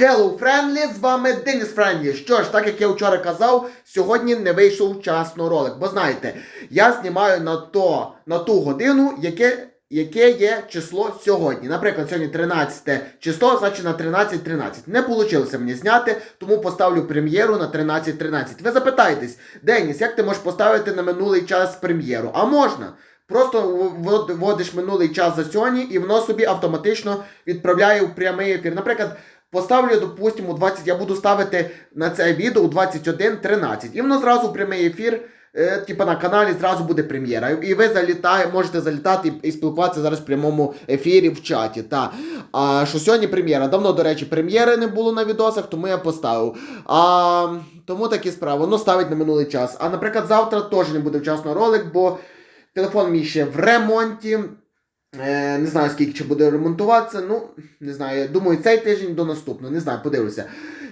Hello Friendly, з вами Деніс Френдлі. Що ж, так як я вчора казав, сьогодні не вийшов вчасно ролик. Бо знаєте, я знімаю на, то, на ту годину, яке, яке є число сьогодні. Наприклад, сьогодні 13 число, значить на 13.13. Не вийшло мені зняти, тому поставлю прем'єру на 13.13. Ви запитаєтесь, Деніс, як ти можеш поставити на минулий час прем'єру? А можна. Просто ввод- вводиш минулий час за сьогодні, і воно собі автоматично відправляє у прямий ефір. Наприклад, поставлю, допустимо, 20, я буду ставити на це відео у 21.13. І воно зразу прямий ефір, е, типа на каналі зразу буде прем'єра. І ви залітає, можете залітати і спілкуватися зараз в прямому ефірі в чаті. Та. А що сьогодні прем'єра? Давно, до речі, прем'єри не було на відосах, тому я поставив. А, тому такі справи. Воно ставить на минулий час. А наприклад, завтра теж не буде вчасно ролик, бо. Телефон мій ще в ремонті. Е, не знаю, скільки ще буде ремонтуватися. Ну, не знаю. Думаю, цей тиждень до наступного. Не знаю, подивлюся.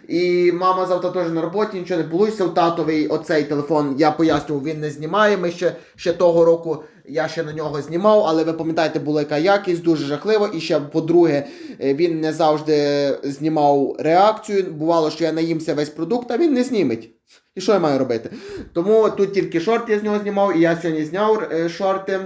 І мама завтра теж на роботі, нічого не вийде. У татовий оцей телефон, я пояснював, він не знімає. Ми ще, ще того року я ще на нього знімав, але ви пам'ятаєте, була яка якість, дуже жахлива. І ще, по-друге, е, він не завжди знімав реакцію. Бувало, що я наїмся весь продукт, а він не зніметь. І що я маю робити? Тому тут тільки шорт я з нього знімав, і я сьогодні зняв е, шорти.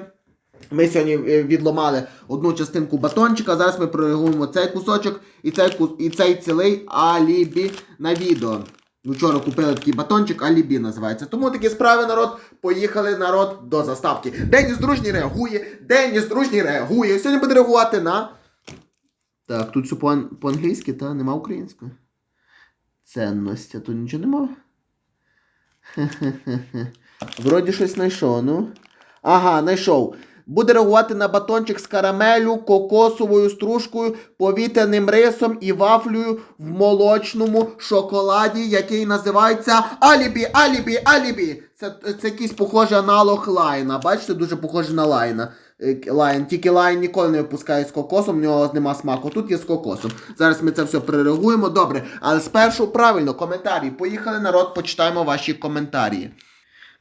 Ми сьогодні е, відломали одну частинку батончика. Зараз ми прореагуємо цей кусочок і цей, і цей цілий алібі на відео. Вчора купили такий батончик, алібі називається. Тому такі справи, народ. Поїхали народ до заставки. Деніс дружній реагує, Деніс дружній реагує. Сьогодні буде реагувати на. Так, тут все по- по-англійськи, та нема української. Цінності, а тут нічого нема. Вроді щось знайшов, ну. Ага, знайшов. Буде реагувати на батончик з карамелю, кокосовою стружкою, повітряним рисом і вафлею в молочному шоколаді, який називається Алібі, Алібі, Алібі. Це, це якийсь похожий аналог лайна. Бачите, дуже похожий на лайна. Е, Лайн. Тільки лайн ніколи не випускає з кокосом, в нього нема смаку. Тут є з кокосом. Зараз ми це все перереагуємо. Добре. Але спершу правильно, коментарі. Поїхали, народ, почитаємо ваші коментарі.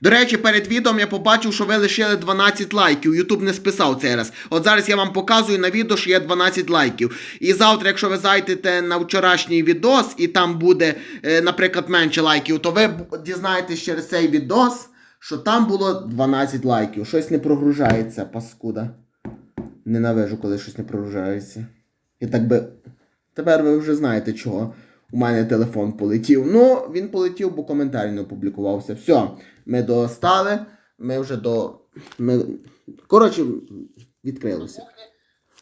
До речі, перед відео я побачив, що ви лишили 12 лайків. Ютуб не списав цей раз. От зараз я вам показую на відео, що є 12 лайків. І завтра, якщо ви зайдете на вчорашній відос, і там буде, е, наприклад, менше лайків, то ви дізнаєтесь через цей відос, що там було 12 лайків. Щось не прогружається, паскуда. Ненавижу, коли щось не прогружається. І так би. Тепер ви вже знаєте чого. У мене телефон полетів. Ну, він полетів, бо коментар не опублікувався. Все, ми достали. Ми вже до. Ми... Коротше, відкрилося.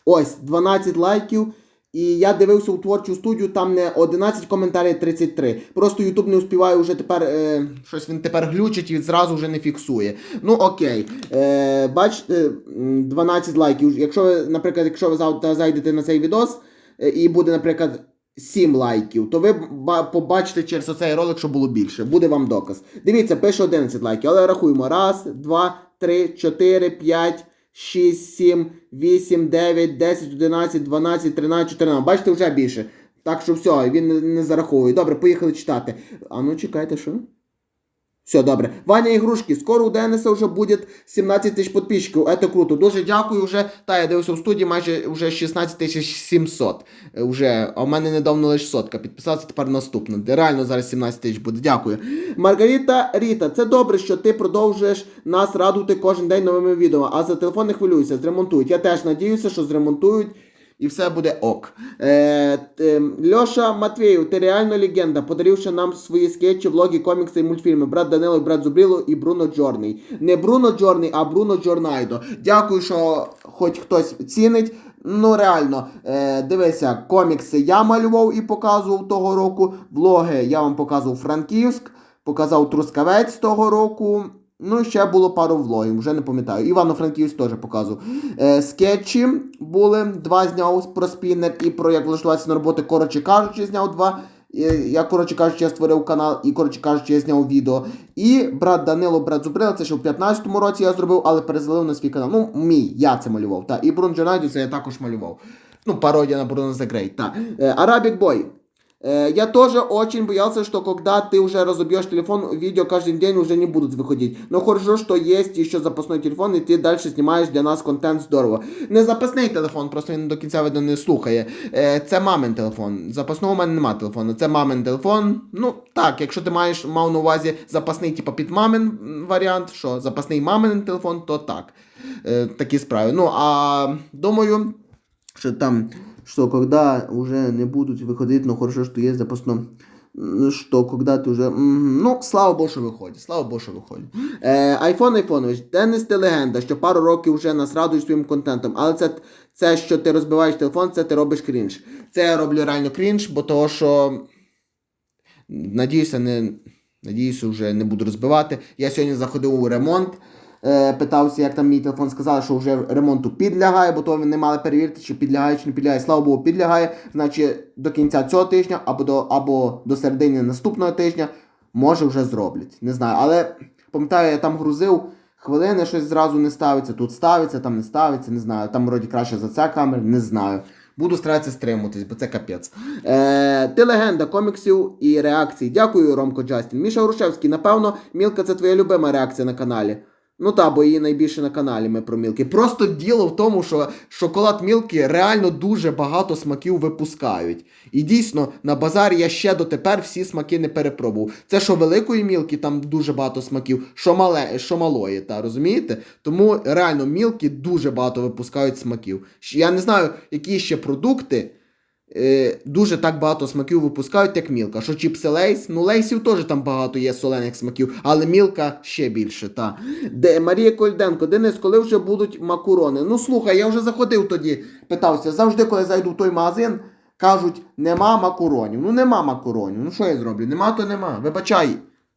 Ось 12 лайків. І я дивився у творчу студію, там не 11 коментарів, 33. Просто Ютуб не успіває вже тепер. Е, щось він тепер глючить і зразу вже не фіксує. Ну окей. Е, бачите, 12 лайків. Якщо ви, наприклад, якщо ви зайдете на цей відос е, і буде, наприклад, 7 лайків, то ви побачите через оцей ролик, що було більше. Буде вам доказ. Дивіться, пише 11 лайків, але рахуємо. Раз, два, три, чотири, п'ять. 6, 7, 8, 9, 10, 11, 12, 13, 14. Бачите, вже більше. Так що все, він не зараховує. Добре, поїхали читати. А ну чекайте, що? Все, добре. Ваня Ігрушки, скоро у Дениса вже буде 17 тисяч підписчиків. Це круто. Дуже дякую вже. Та я дивився в студії майже вже 16 тисяч 700. Е, Вже, а в мене недавно лише сотка. Підписався тепер наступно. Реально зараз 17 тисяч буде. Дякую. Маргарита Ріта, це добре, що ти продовжуєш нас радувати кожен день новими відео. А за телефон не хвилюйся, зремонтують. Я теж надіюся, що зремонтують. І все буде ок. Е, е, Льоша Матвєєв, ти реально легенда, подаривши нам свої скетчі, влоги, комікси і мультфільми. Брат Данило, брат Зубріло і Бруно Джорний. Не Бруно Джорний, а Бруно Джорнайдо. Дякую, що хоч хтось цінить. Ну, реально, е, дивися, комікси я малював і показував того року. Влоги я вам показував Франківськ, показав Трускавець того року. Ну, ще було пару влогів, вже не пам'ятаю. Івано-Франківськ теж показував. Е, скетчі були, два зняв про спіннер і про як влаштуватися на роботи, коротше кажучи, зняв два. Е, Я, коротше кажучи, я створив канал і, коротше кажучи, я зняв відео. І брат Данило, брат Зубрила, це ще в 15-му році я зробив, але перезалив на свій канал. Ну, мій, я це малював. Та. І Брун Джонайду це я також малював. Ну, пародія на Bruno the Great. Та. Е, Arabic Boy. Э, Я тоже очень боялся, что когда ты уже разобьешь телефон, видео каждый день уже не будут выходить. Но хорошо, что есть еще запасной телефон, і ти далі знімаєш для нас контент здорово. Не запасний телефон, просто він до кінця видно не слухає. Е, Це мамин телефон. Запасного у мене немає телефону. Це мамин телефон. Ну так, якщо ти маєш мав на увазі запасний, типа під мамин м, варіант, що запасний мамин телефон, то так. Е, Такі справи. Ну а думаю, что там, что когда уже не будут выходить, но хорошо, что есть запасно, ну, что когда ты уже, ну, слава Богу, що виходить, слава Богу, що виходить. Е, Айфон Айфонович, Денис ти легенда, що пару років вже нас радуєш своїм контентом, але це, це, що ти розбиваєш телефон, це ти робиш крінж. Це я роблю реально крінж, бо того, що надіюся, не, надіюся, вже не буду розбивати. Я сьогодні заходив у ремонт. Е, питався, як там мій телефон сказали, що вже ремонту підлягає, бо то не мали перевірити, чи підлягає, чи не підлягає. Слава Богу, підлягає. Значить, до кінця цього тижня або до, або до середини наступного тижня, може вже зроблять. Не знаю. Але пам'ятаю, я там грузив, хвилини щось зразу не ставиться, тут ставиться, там не ставиться, не знаю. Там вроді краще за це камера, не знаю. Буду старатися стримуватись, бо це капець. Е, ти легенда коміксів і реакцій. Дякую, Ромко Джастін. Міша Грушевський, напевно, Мілка це твоя любима реакція на каналі. Ну та, бо її найбільше на каналі ми про Мілки. Просто діло в тому, що шоколад Мілки реально дуже багато смаків випускають. І дійсно, на базарі я ще дотепер всі смаки не перепробував. Це що великої мілки, там дуже багато смаків, що мале, що малої, та розумієте? Тому реально мілки дуже багато випускають смаків. Я не знаю, які ще продукти. Е, дуже так багато смаків випускають, як мілка. Що чіпси лейс, ну лейсів теж там багато є солених смаків, але мілка ще більше. Та. Де, Марія Кольденко, Денис, коли вже будуть макурони? Ну слухай, я вже заходив тоді, питався, завжди, коли зайду в той магазин, кажуть, нема макуронів. Ну нема макуронів. Ну що я зроблю? Нема, то нема. Вибачай,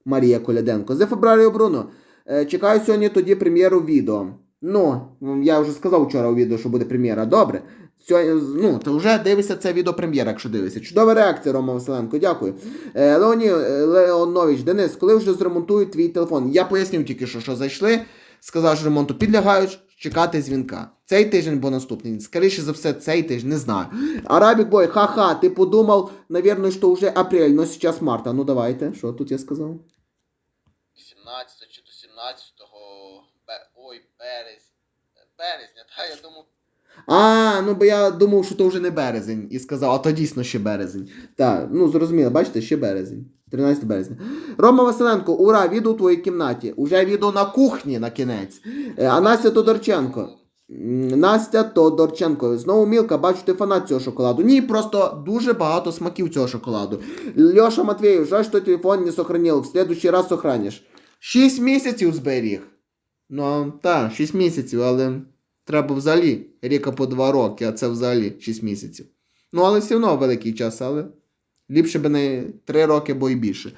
Марія Коляденко. За Фебраріо Бруно. Е, чекаю сьогодні тоді прем'єру відео. Ну, я вже сказав вчора у відео, що буде прем'єра. Добре. Ну, то вже дивишся це відео прем'єра, якщо дивишся. Чудова реакція, Рома Василенко, дякую. Е, Леоні е, Леонович, Денис, коли вже зремонтують твій телефон? Я пояснив тільки, що, що зайшли, сказав, що ремонту підлягають, чекати дзвінка. Цей тиждень або наступний. Скоріше за все, цей тиждень, не знаю. Арабік бой, ха-ха, ти подумав, наверное, що вже апрель, но сейчас марта. Ну давайте, що тут я сказав? 17 чи до 17 бе... ой, березня. Березня, та я думав, А, ну бо я думав, що то вже не березень. І сказав, а то дійсно ще березень. Так, ну зрозуміло, бачите, ще березень. 13 березня. Рома Василенко, ура, відео у твоїй кімнаті. Уже відео на кухні на кінець. Е, А Настя Тодорченко. Настя Тодорченко. Знову Мілка, бачу, ти фанат цього шоколаду. Ні, просто дуже багато смаків цього шоколаду. Льоша Матвеєв, жаль, що телефон не сохранив. В следующий раз сохраниш. 6 місяців зберіг. Ну, так, 6 місяців, але треба взагалі ріка по 2 роки, а це взагалі 6 місяців. Ну, але все одно великий час, але ліпше би не 3 роки, бо і більше.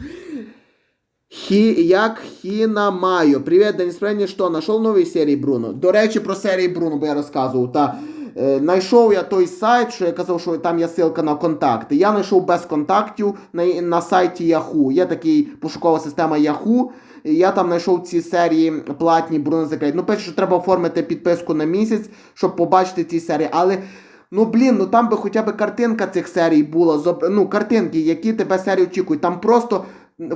Хі, як Хіна Майо. Привіт, Денис Френі, що, знайшов нові серії Бруно? До речі, про серії Бруно, бо я розказував. Та, е, знайшов я той сайт, що я казав, що там є ссылка на контакти. Я знайшов без контактів на, на сайті Yahoo. Є такий пошукова система Yahoo. Я там знайшов ці серії платні Бруно Закрейт. Ну, перше, що треба оформити підписку на місяць, щоб побачити ці серії. Але Ну блін, ну там би хоча б картинка цих серій була. Ну, картинки, які тебе серії очікують. Там просто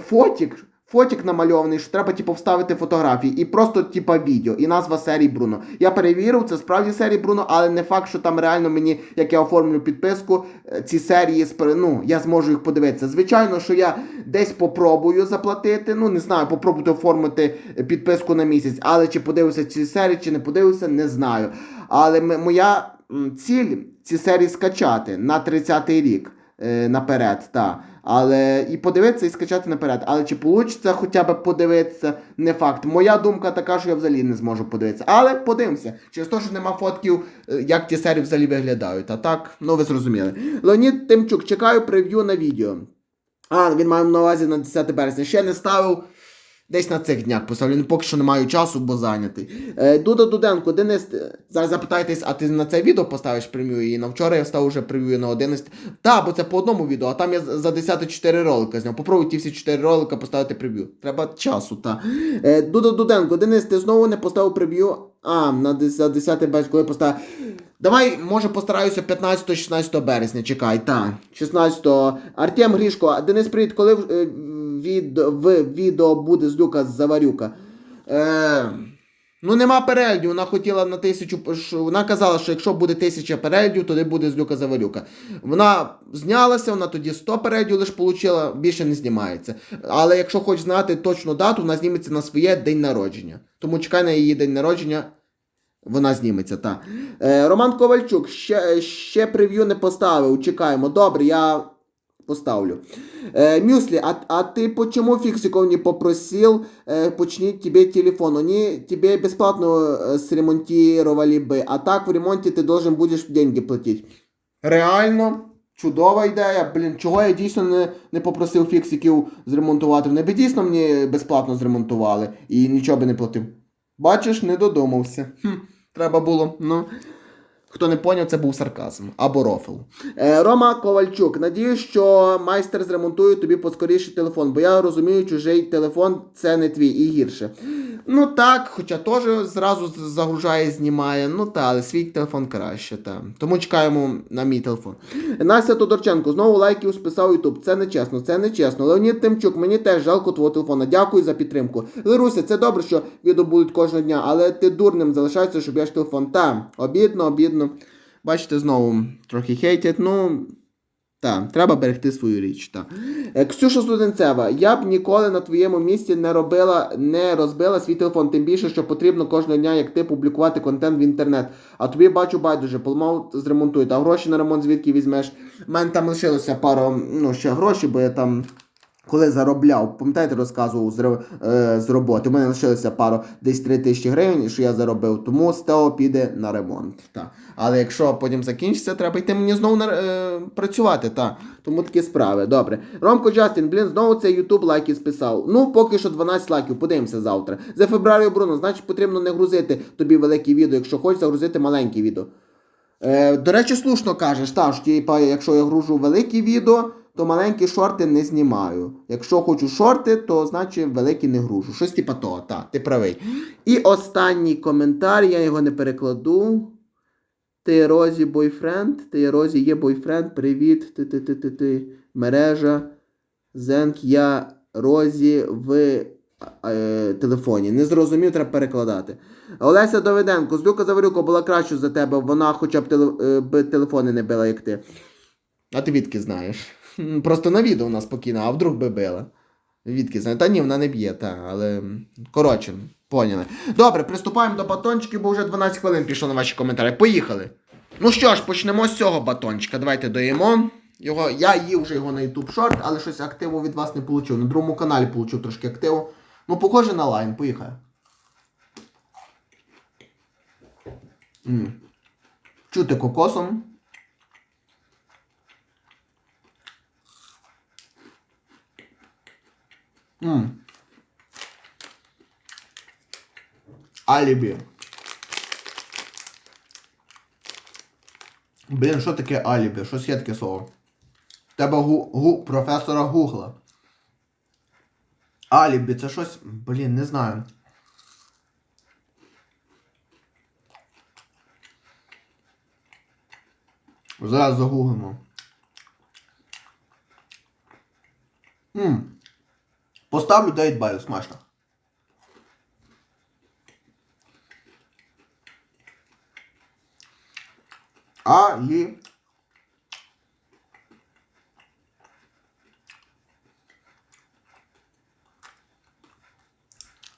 фотік, фотік намальований, що треба типу, вставити фотографії, і просто типа відео, і назва серії Бруно. Я перевірив, це справді серії Бруно, але не факт, що там реально мені, як я оформлю підписку, е, ці серії ну, я зможу їх подивитися. Звичайно, що я десь попробую заплатити. Ну, не знаю, попробувати оформити підписку на місяць, але чи подивився ці серії, чи не подивився, не знаю. Але моя ціль ці серії скачати на 30-й рік наперед, та. Але і подивитися і скачати наперед. Але чи вийде хоча б подивитися, не факт. Моя думка така, що я взагалі не зможу подивитися. Але подивимося. Через те, що нема фотків, е, як ті серії взагалі виглядають. А так, ну ви зрозуміли. Леонід Тимчук, чекаю прев'ю на відео. А, він має на увазі на 10 березня. Ще не ставив. Десь на цих днях поставлю. Поки що не маю часу, бо зайнятий. Е, Дуда Дуденко, Денис, е, зараз запитайтесь, а ти на це відео поставиш прев'ю? І на вчора я став уже прев'ю на 11. Так, бо це по одному відео, а там я за 10 4 ролика зняв. Попробуй ті всі 4 ролика поставити прев'ю. Треба часу, так. Е, Дуда Дуденко, Денис, ти знову не поставив прев'ю? А, на 10 березня, коли поставив. Давай, може, постараюся 15-16 березня, чекай, так. 16 Артем Грішко, Денис, привіт, коли від, в відео буде з Люка Заварюка? Е, ну, нема переглядів, вона хотіла на тисячу, вона казала, що якщо буде тисяча переглядів, тоді буде з Люка Заварюка. Вона знялася, вона тоді 100 переглядів лише отримала, більше не знімається. Але якщо хочеш знати точну дату, вона зніметься на своє день народження. Тому чекай на її день народження. Вона зніметься, так. Е, Роман Ковальчук, ще, ще прев'ю не поставив. Чекаємо. Добре, я поставлю. Е, Мюсли, а, а ты почему фиксиков не попросил э, починить тебе телефон? Они тебе бесплатно э, сремонтировали бы, а так в ремонте ты должен будешь деньги платить. Реально, чудова ідея. Блін, чого я дійсно не, не попросив фіксиків зремонтувати? Вони б дійсно мені безплатно зремонтували і нічого би не платив. Бачиш, не додумався. Хм, треба було. Ну. Хто не поняв, це був сарказм або рофл. Е, Рома Ковальчук, надіюсь, що майстер зремонтує тобі поскоріше телефон, бо я розумію, чужий телефон це не твій і гірше. Ну так, хоча теж зразу загружає, знімає. Ну та, але свій телефон краще, та. Тому чекаємо на мій телефон. Настя Тодорченко, знову лайків списав Ютуб. Це не чесно, це не чесно. Леонід Тимчук, мені теж жалко твого телефона. Дякую за підтримку. Леруся, це добре, що відео будуть кожного дня, але ти дурним залишаєшся, щоб я ж телефон. Та, обідно, обідно. Бачите, знову трохи хейтять, ну. Так, треба берегти свою річ. Та. Е, Ксюша Студенцева, я б ніколи на твоєму місці не робила, не розбила свій телефон, тим більше, що потрібно кожного дня, як ти, публікувати контент в інтернет. А тобі бачу байдуже, поламав, зремонтують. А гроші на ремонт звідки візьмеш? У мене там лишилося пару, ну, ще гроші, бо я там. Коли заробляв, пам'ятаєте, розказував з, е, з роботи. У мене лишилося пару десь 3 тисячі гривень, що я заробив, тому Стео піде на ремонт. Та. Але якщо потім закінчиться, треба йти мені знову на, е, працювати. Та. Тому такі справи. Добре. Ромко Джастін, блін, знову цей Ютуб лайки списав. Ну, поки що 12 лайків, подивимося завтра. За феврарію Бруно, значить потрібно не грузити тобі великі відео, якщо хочеш загрузити маленькі відео. Е, до речі, слушно кажеш, та, що, якщо я гружу великі відео, то маленькі шорти не знімаю. Якщо хочу шорти, то значить великі не гружу. Щось типа того, та, ти правий. І останній коментар, я його не перекладу. Ти Розі бойфренд, ти Розі є бойфренд, привіт, ти ти ти ти ти мережа. Зенк, я Розі в е, телефоні. Не зрозумів, треба перекладати. Олеся Довиденко, з Люка Заварюка була краще за тебе, вона хоча б е, би телефони не била, як ти. А ти відки знаєш? Просто на відео вона спокійна, а вдруг би била. Відки знаю. Та ні, вона не б'є, та, але. Коротше, поняли. Добре, приступаємо до батончиків, бо вже 12 хвилин пішло на ваші коментарі. Поїхали. Ну що ж, почнемо з цього батончика. Давайте доїмо. Його, я їв вже його на YouTube Short, але щось активу від вас не отримав. На другому каналі отримав трошки активу. Ну, похоже на лайн, поїхали. Чути кокосом. М. Алібі. Блін, що таке алібі? Щось є таке слово. Тебе гу, гу, професора Гугла. Алібі, це щось. Блін, не знаю. Зараз загуглимо. Поставлю 9 балів, смачно. Алі.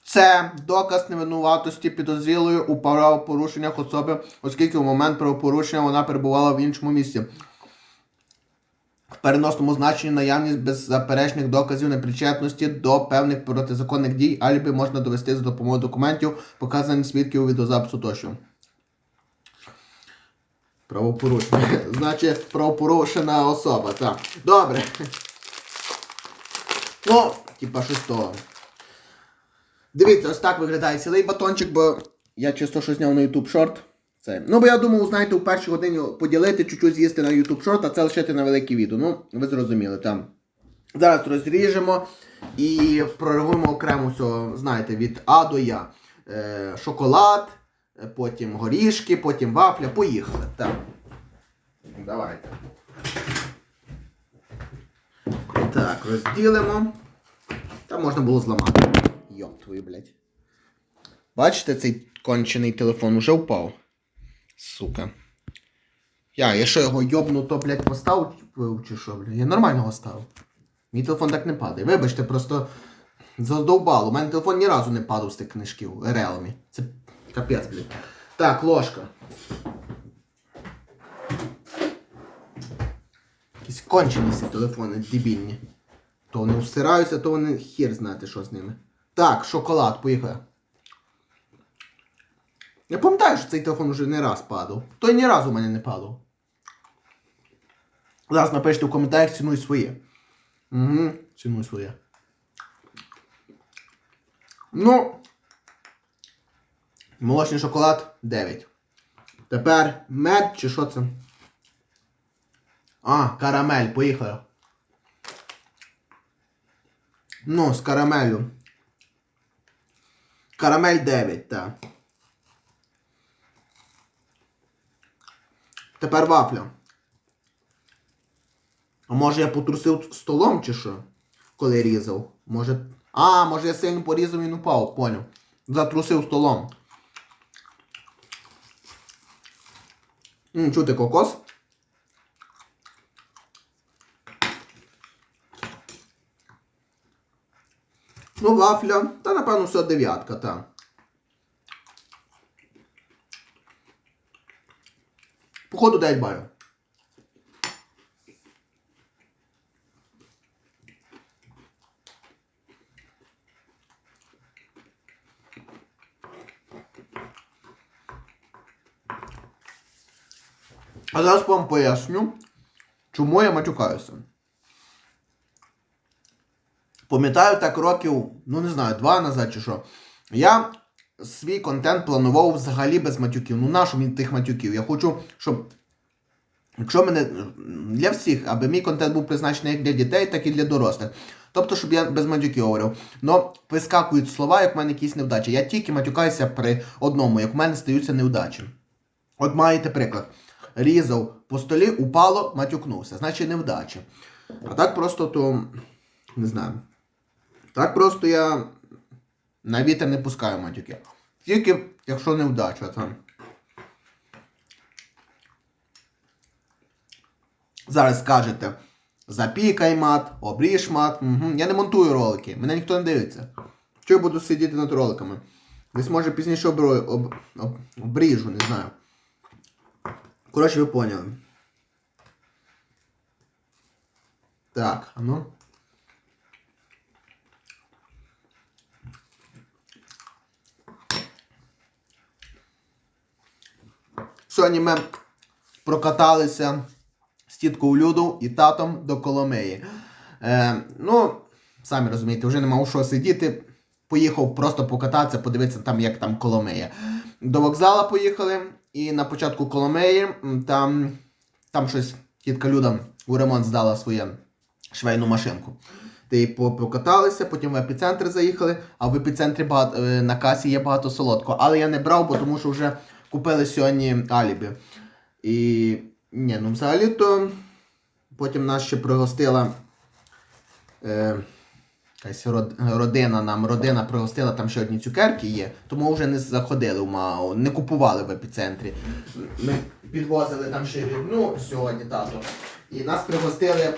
Це доказ невинуватості підозрілої у правопорушеннях особи, оскільки в момент правопорушення вона перебувала в іншому місці. В переносному значенні наявність беззаперечних доказів непричетності до певних протизаконних дій алібі можна довести за допомогою документів, показаних свідків у відеозапису тощо. Правопорушення. Значить, правопорушена особа, так. Добре. Ну, типа щось. Дивіться, ось так виглядає цілий батончик, бо я чисто що зняв на YouTube Short. Це. Ну, бо я думав, знаєте, у першій годині поділити, чуть-чуть з'їсти на YouTube Short, а це лишити на велике відео. Ну, ви зрозуміли там. Зараз розріжемо і прорахуємо окремо все, знаєте, від А до Я. Е, шоколад, е, потім горішки, потім вафля. Поїхали. Так. Давайте. Так, розділимо. Там можна було зламати. Йоп твою, блядь. Бачите, цей кончений телефон уже впав. Сука. Я, я що його йобну, то, блядь, поставив чи що, блядь? Я нормально його ставив. Мій телефон так не падає. Вибачте, просто задовбало. У мене телефон ні разу не падав з тих книжків Realme. Це капець, блядь. Так, ложка. Якісь кончені ці телефони дебільні. То вони всираються, то вони хір знати, що з ними. Так, шоколад, поїхали. Я пам'ятаю, що цей телефон вже не раз падав. Той ні разу у мене не падав. Зараз напишіть в коментарях цінуй своє. Угу, цінуй своє. Ну. Молочний шоколад 9. Тепер мед чи що це? А, карамель, поїхали. Ну, з карамелю. Карамель 9, так. Тепер вафля. А може я потрусив столом чи що? Коли різав? Може. А, може я сильно порізав і він упав, поняв. Затрусив столом. М, чути кокос? Ну, вафля. Та напевно все дев'ятка, та. Походу 9 балів. А зараз вам поясню, чому я матюкаюся. Пам'ятаю так років, ну не знаю, два назад чи що. Я свій контент планував взагалі без матюків. Ну нащо мені тих матюків? Я хочу, щоб. Якщо мене для всіх, аби мій контент був призначений як для дітей, так і для дорослих. Тобто, щоб я без матюків говорив. Но вискакують слова, як в мене якісь невдачі. Я тільки матюкаюся при одному, як в мене стаються невдачі. От маєте приклад. Різав по столі, упало, матюкнувся. Значить невдача. А так просто то. Не знаю. Так просто я на вітер не пускаю матюки. Тільки якщо невдача там. Зараз скажете, запікай мат, обріж мат. Угу. Я не монтую ролики, мене ніхто не дивиться. Що я буду сидіти над роликами? Десь може пізніше обро... об... Об... обріжу, не знаю. Коротше, ви поняли. Так, а ну. Сьогодні ми прокаталися з тіткою Люду і татом до Коломиї. Е, ну, самі розумієте, вже нема у що сидіти. Поїхав просто покататися, подивитися там, як там Коломия. До вокзала поїхали, і на початку Коломиї там, там щось тітка Люда у ремонт здала свою швейну машинку. Ти по- покаталися, потім в епіцентр заїхали, а в епіцентрі багато, е, на касі є багато солодкого. Але я не брав, бо тому що вже купили сьогодні алібі. І ні, ну взагалі-то потім нас ще пригостила е, якась родина нам, родина пригостила, там ще одні цукерки є, тому вже не заходили в МАО, не купували в епіцентрі. Ми підвозили там ще рідну сьогодні тато. І нас пригостили.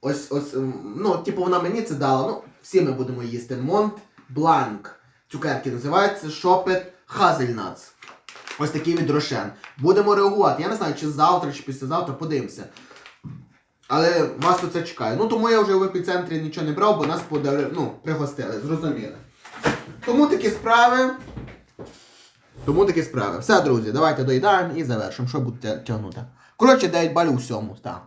Ось ось, ну, типу, вона мені це дала. Ну, всі ми будемо їсти. Монт Бланк. Цукерки називаються Шопет Хазельнац. Ось такий від Рошен. Будемо реагувати. Я не знаю, чи завтра, чи післязавтра, подивимося. Але вас це чекає. Ну тому я вже в епіцентрі нічого не брав, бо нас подарили, ну, пригостили, зрозуміли. Тому такі справи. Тому такі справи. Все, друзі, давайте доїдаємо і завершимо. Що будете тягнути? Коротше, 9 балів у всьому, так.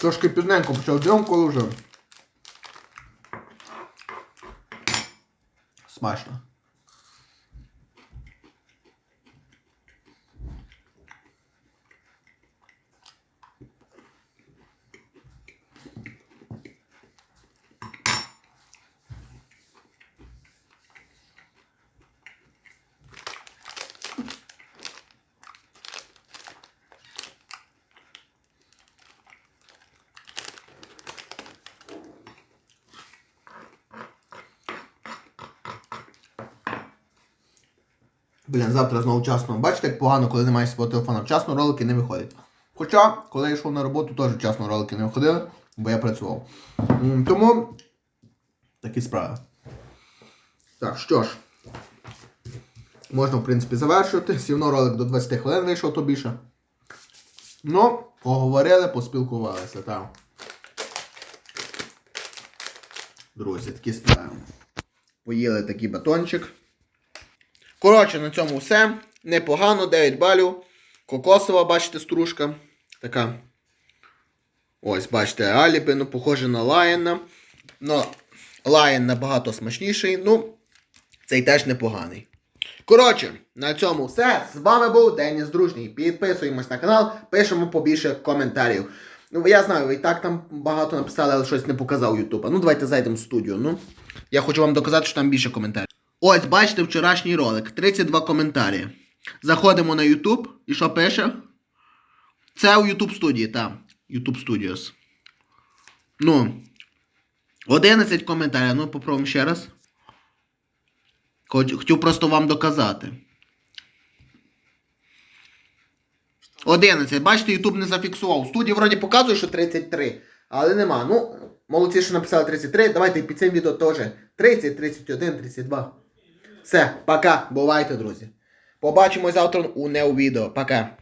Трошки пізненько почав зйомку вже. Смачно. Блін, завтра знову вчасно. Бачите, як погано, коли немає свого телефона. Вчасно ролики не виходять. Хоча, коли я йшов на роботу, теж вчасно ролики не виходили, бо я працював. Тому такі справи. Так, що ж. Можна, в принципі, завершувати. Сівно ролик до 20 хвилин вийшов, то більше. Ну, поговорили, поспілкувалися, так. Друзі, такі справи. Поїли такий батончик. Коротше, на цьому все. Непогано, 9 балів. Кокосова, бачите, стружка. Така. Ось, бачите, Аліпи, ну, похоже на Лайена. Ну, Лайен набагато смачніший. Ну, цей теж непоганий. Коротше, на цьому все. З вами був Деніс Дружній. Підписуємось на канал, пишемо побільше коментарів. Ну, я знаю, ви і так там багато написали, але щось не показав Ютуба. Ну, давайте зайдемо в студію. Ну, я хочу вам доказати, що там більше коментарів. Ось, бачите, вчорашній ролик. 32 коментарі. Заходимо на YouTube. І що пише? Це у YouTube студії, так. YouTube Studios. Ну. 11 коментарів. Ну, попробуємо ще раз. Хотів просто вам доказати. 11. Бачите, YouTube не зафіксував. Студії вроді показує, що 33. Але нема. Ну, молодці, що написали 33. Давайте під цим відео теж 30, 31, 32. Все, пока. Бувайте, друзі. Побачимось завтра у неу відео. Пока.